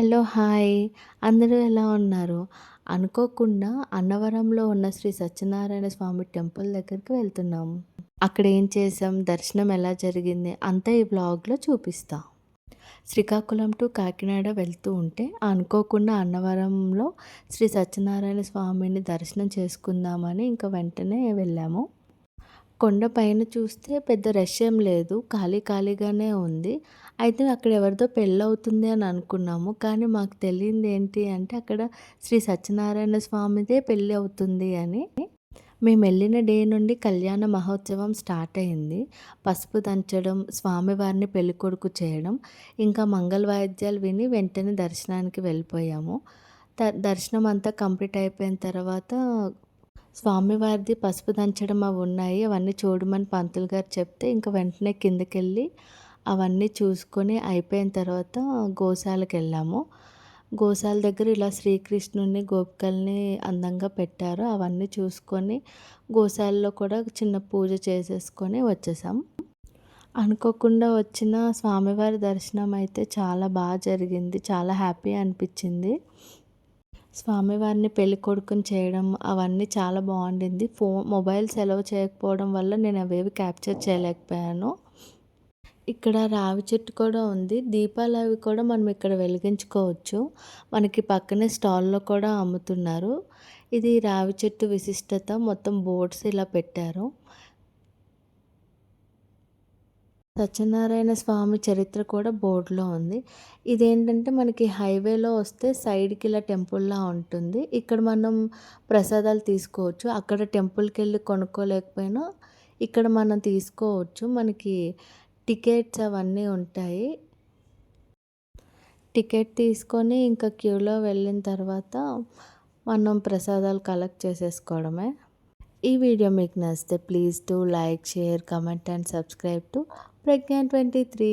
Hello hi. అందరూ ఎలా ఉన్నారు? అనుకోకుండా అన్నవరంలో ఉన్న శ్రీ సత్యనారాయణ స్వామి టెంపుల్ దగ్గరికి వెళ్తున్నాం. అక్కడ ఏం చేసాం దర్శనం ఎలా జరిగింది? అంతా ఈ బ్లాగ్లో చూపిస్తా. శ్రీకాకుళం టు కాకినాడ వెళ్తూ ఉంటే అనుకోకుండా అన్నవరంలో శ్రీ సత్యనారాయణ స్వామిని దర్శనం చేసుకుందామని ఇంకా వెంటనే వెళ్ళాము. కొండ పైన చూస్తే పెద్ద రష్ ఏం లేదు. ఖాళీ ఖాళీగానే ఉంది. అయితే అక్కడ ఎవరిదో పెళ్ళవుతుంది అని అనుకున్నాము. కానీ మాకు తెలియంది ఏంటి అంటే అక్కడ శ్రీ సత్యనారాయణ స్వామిదే పెళ్ళి అవుతుంది అని. మేము వెళ్ళిన డే నుండి కళ్యాణ మహోత్సవం స్టార్ట్ అయింది. పసుపు దంచడం స్వామివారిని పెళ్ళికొడుకు చేయడం ఇంకా మంగళ వాయిద్యాలు విని వెంటనే దర్శనానికి వెళ్ళిపోయాము. దర్శనం అంతా కంప్లీట్ అయిపోయిన తర్వాత స్వామివారిది పసుపు దంచడం అవి ఉన్నాయి. అవన్నీ చూడమని పంతులు గారు చెప్తే ఇంకా వెంటనే కిందకెళ్ళి అవన్నీ చూసుకొని అయిపోయిన తర్వాత గోశాలకు వెళ్ళాము. గోశాల దగ్గర ఇలా శ్రీకృష్ణుని గోపికల్ని అందంగా పెట్టారు. అవన్నీ చూసుకొని గోశాలలో కూడా చిన్న పూజ చేసేసుకొని వచ్చేసాం. అనుకోకుండా వచ్చిన స్వామివారి దర్శనం అయితే చాలా బాగా జరిగింది. చాలా హ్యాపీ అనిపించింది. స్వామివారిని పెళ్ళి కొడుకుని చేయడం అవన్నీ చాలా బాగుండింది. ఫోన్ మొబైల్ సెలవు చేయకపోవడం వల్ల నేను అవేవి క్యాప్చర్ చేయలేకపోయాను. ఇక్కడ రావి చెట్టు కూడా ఉంది. దీపాలు అవి కూడా మనం ఇక్కడ వెలిగించుకోవచ్చు. మనకి పక్కనే స్టాల్లో కూడా అమ్ముతున్నారు. ఇది రావి చెట్టు విశిష్టత. మొత్తం బోర్డ్స్ ఇలా పెట్టారు. సత్యనారాయణ స్వామి చరిత్ర కూడా బోర్డులో ఉంది. ఇదేంటంటే మనకి హైవేలో వస్తే సైడ్కి ఇలా టెంపుల్లా ఉంటుంది. ఇక్కడ మనం ప్రసాదాలు తీసుకోవచ్చు. అక్కడ టెంపుల్కి వెళ్ళి కొనుక్కోలేకపోయినా ఇక్కడ మనం తీసుకోవచ్చు. మనకి టికెట్స్ అవన్నీ ఉంటాయి. టికెట్ తీసుకొని ఇంకా క్యూలో వెళ్ళిన తర్వాత మనం ప్రసాదాలు కలెక్ట్ చేసేసుకోవడమే. ఈ వీడియో మీకు నచ్చితే please to like share comment and subscribe to Pregnant 23